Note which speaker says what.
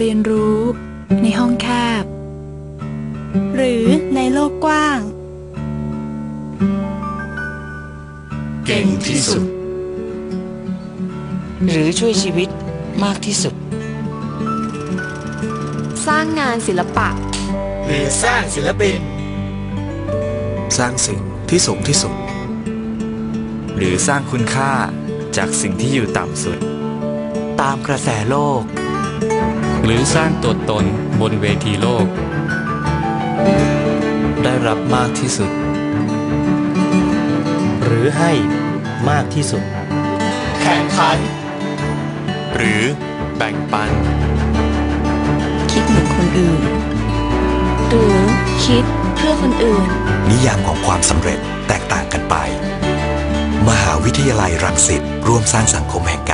Speaker 1: เรียนรู้ ในห้องแคบ หรือในโลกกว้าง
Speaker 2: เก่งที่สุด
Speaker 3: หรือช่วยชีวิตมากที่สุด
Speaker 4: สร้างงานศิลปะ
Speaker 2: หรือสร้างศิลปิน
Speaker 5: สร้างสิ่งที่สูงที่สุด
Speaker 6: หรือสร้างคุณค่าจากสิ่งที่อยู่ต่ำสุด
Speaker 3: ตามกระแสโลก
Speaker 7: หรือสร้างตัวตนบนเวทีโลก
Speaker 8: ได้รับมากที่สุด หรือให้มากที่สุด
Speaker 2: แข่งขัน
Speaker 7: หรือแบ่งปัน
Speaker 1: คิดเหมือนคนอื่น
Speaker 4: หรือคิดเพื่อคนอื่น
Speaker 9: นิยามของความสำเร็จแตกต่างกันไป มหาวิทยาลัยรังสิตร่วมสร้างสังคมแห่งการ